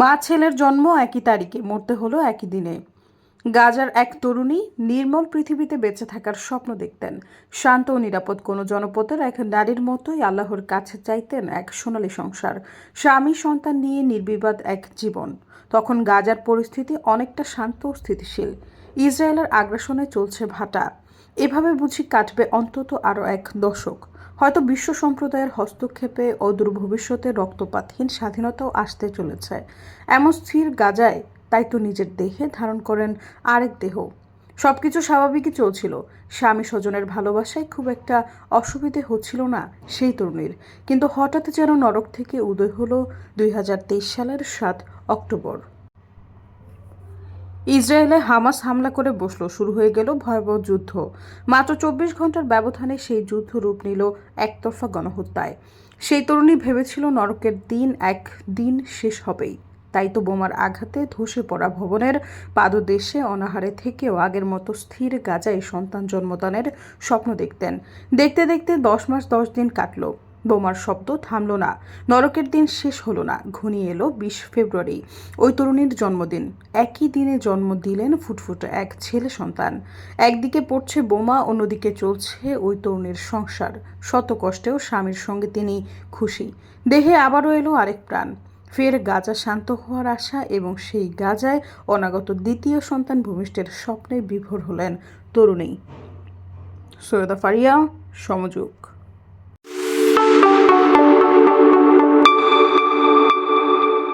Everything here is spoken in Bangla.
মা ছেলের জন্ম একই তারিখে, মরতে হলো একই দিনে। গাজার এক তরুণী নির্মল পৃথিবীতে বেঁচে থাকার স্বপ্ন দেখতেন। শান্ত ও নিরাপদ কোনো জনপদের এক নারীর মতোই আল্লাহর কাছে চাইতেন এক সোনালী সংসার, স্বামী, সন্তান নিয়ে নির্বিবাদ এক জীবন। তখন গাজার পরিস্থিতি অনেকটা শান্ত ও স্থিতিশীল। ইসরায়েলের আগ্রাসনে চলছে ভাটা। এভাবে বুঝি কাটবে অন্তত আরও এক দশক। হয়তো বিশ্ব সম্প্রদায়ের হস্তক্ষেপে অদূর ভবিষ্যতে রক্তপাতহীন স্বাধীনতাও আসতে চলেছে। এমন স্থির গাজায় তাই তো নিজের দেহে ধারণ করেন আরেক দেহ। সবকিছু স্বাভাবিকই চলছিল। স্বামী স্বজনের ভালোবাসায় খুব একটা অসুবিধে হচ্ছিল না সেই তরুণীর। কিন্তু হঠাৎ যেন নরক থেকে উদয় হলো দুই হাজার তেইশ সালের সাত অক্টোবর। ইসরায়েলে হামাস হামলা করে বসল, শুরু হয়ে গেল ভয়াবহ যুদ্ধ। মাত্র চব্বিশ ঘণ্টার ব্যবধানে সেই যুদ্ধ রূপ নিল একতরফা গণহত্যায়। সেই তরুণী ভেবেছিল নরকের দিন এক দিন শেষ হবেই। তাই তো বোমার আঘাতে ধসে পড়া ভবনের পাদদেশে অনাহারে থেকেও আগের মতো স্থির গাজায় সন্তান জন্মদানের স্বপ্ন দেখতেন। দেখতে দেখতে দশ মাস দশ দিন কাটলো। বোমার শব্দ থামল না। নরকের দিন শেষ হলো না। ঘনিয়ে এলো বিশ ফেব্রুয়ারি। ওই তরুণীর জন্মদিন। একই দিনে জন্ম দিলেন ফুটফুটে এক ছেলে সন্তান। একদিকে পড়ছে বোমা, অন্যদিকে চলছে ওই তরুণীর সংসার। শত কষ্টেও স্বামীর সঙ্গে তিনি খুশি। দেহে আবারও এলো আরেক প্রাণ। ফের গাজা শান্ত হওয়ার আশা এবং সেই গাজায় অনাগত দ্বিতীয় সন্তান ভূমিষ্ঠের স্বপ্নে বিভোর হলেন তরুণী। সৈয়দা ফারিয়া, সমযোগ।